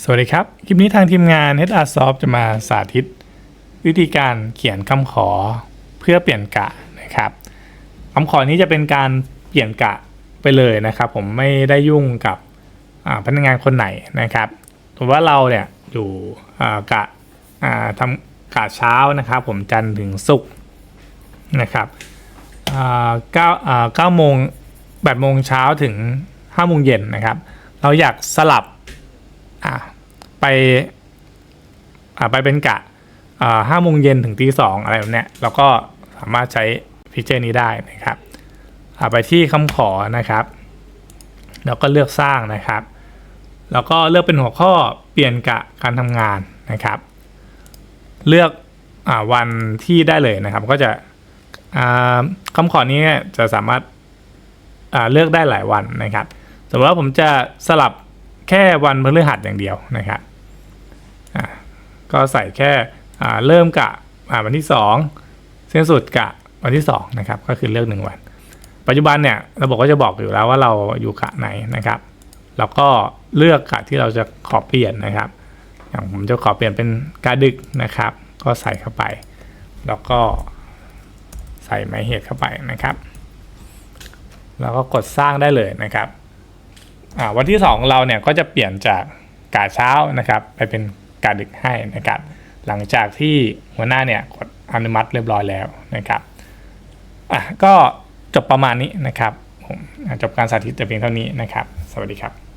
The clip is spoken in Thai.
สวัสดีครับ คลิปนี้ทางทีมงาน HR Soft จะมาสาธิต วิธีการเขียนคำขอเพื่อเปลี่ยนกะนะครับคำขอนี้จะเป็นการเปลี่ยนกะไปเลยนะครับ ผมไม่ได้ยุ่งกับพนักงานคนไหนนะครับสมมติว่าเราเนี่ยอยู่กะทำกะเช้านะครับ ผมจันทร์ถึงศุกร์นะครับเก้าเก้าโมงแปดโมงเช้าถึงห้าโมงเย็นนะครับ เราอยากสลับ ไปอ่าไปเป็นกะอ่าห้าโมงเย็นถึงตีสองอะไรแบบเนี้ยเราก็สามารถใช้ฟีเจอร์นี้ได้นะครับอ่าไปที่คำขอนะครับแล้วก็เลือกสร้างนะครับ แล้วก็เลือกเป็นหัวข้อเปลี่ยนกะการทำงานนะครับ เลือกอวันที่ได้เลยนะครับ ก็จะอ่าคำขอนี้จะสามารถเลือกได้หลายวันนะครับ สมมติว่าผมจะสลับแค่วันพฤหัสอย่างเดียวนะครับ อ่าก็ใส่แค่เริ่มกะวันที่2สิ้นสุดกะวันที่2นะครับก็คือเลือก 1 วัน ปัจจุบันเนี่ยระบบก็จะบอกอยู่แล้วว่าเราอยู่กะไหนนะครับ แล้วก็เลือกกะที่เราจะขอเปลี่ยนนะครับ อย่างผมจะขอเปลี่ยนเป็นกะดึกนะครับ ก็ใส่เข้าไป แล้วก็ใส่หมายเหตุเข้าไปนะครับ แล้วก็กดสร้างได้เลยนะครับวันที่ 2 เราเนี่ยก็จะเปลี่ยนจากกาเช้านะครับ ไปเป็น การดึกให้นะครับ หลังจากที่หัวหน้าเนี่ยกดอนุมัติเรียบร้อยแล้วนะครับอะก็จบประมาณนี้นะครับผมจบการสาธิตแต่เพียงเท่านี้นะครับ สวัสดีครับ